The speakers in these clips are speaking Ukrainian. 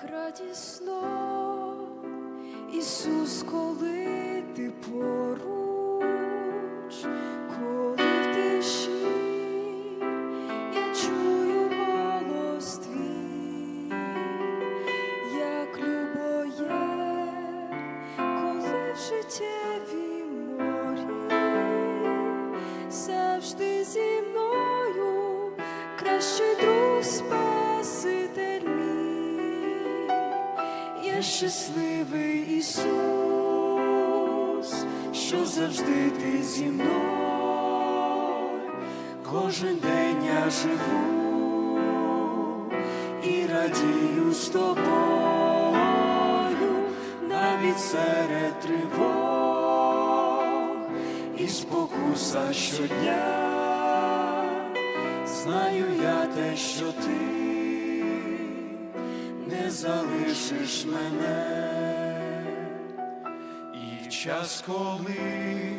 Так. Радісно, Ісус, коли ти поруч, коли в тиші я чую голос твій, як любоє, коли в життєві морі завжди зі мною кращий щасливий Ісус, що завжди ти зі мною, кожен день я живу і радію з тобою, навіть серед тривог і спокуса щодня. Знаю я те, що ти залишиш мене. І в час, коли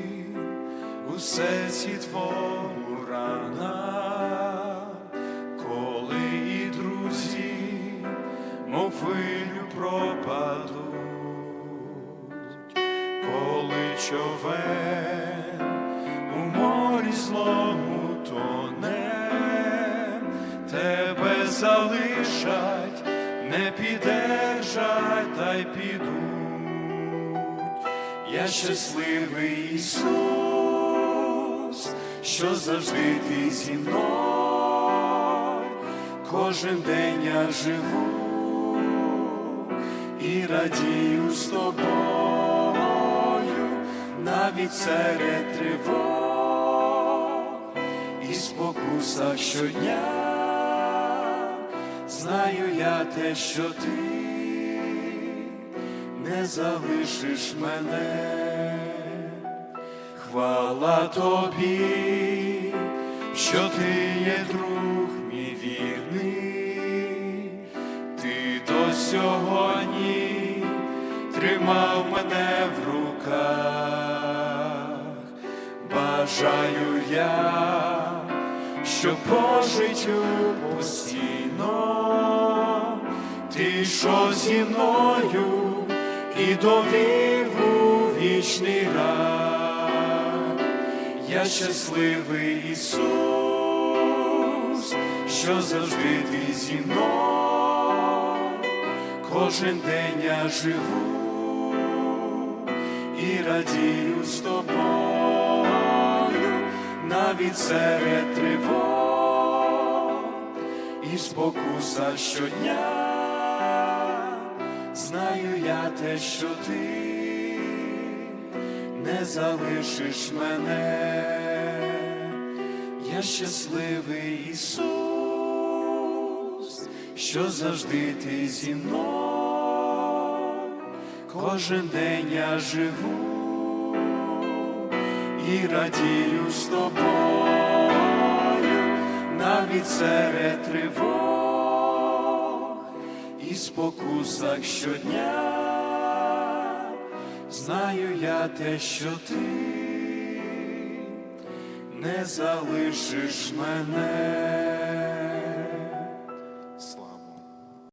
у серці твому рана, коли і друзі, мов хвилю пропадуть, коли човен у морі злому не піддержать, та й підуть. Я щасливий Ісус, що завжди ти зі мною, кожен день я живу і радію з тобою, навіть серед тривог і спокуса щодня. Я те, що ти. Не залишиш мене, хвала тобі, що ти є друг мій вірний, ти до сьогодні тримав мене в руках, бажаю я, що по життю постійно ти йшов зі мною і довів у вічний рай. Я щасливий Ісус, що завжди ти зі мною, кожен день я живу і радію з тобою, навіть серед тривог і спокуса щодня. Те, що ти не залишиш мене, я щасливий Ісус, що завжди ти зі мною, кожен день я живу і радію з тобою, навіть серед тривог і спокусах щодня. Знаю я те, що ти не залишиш мене.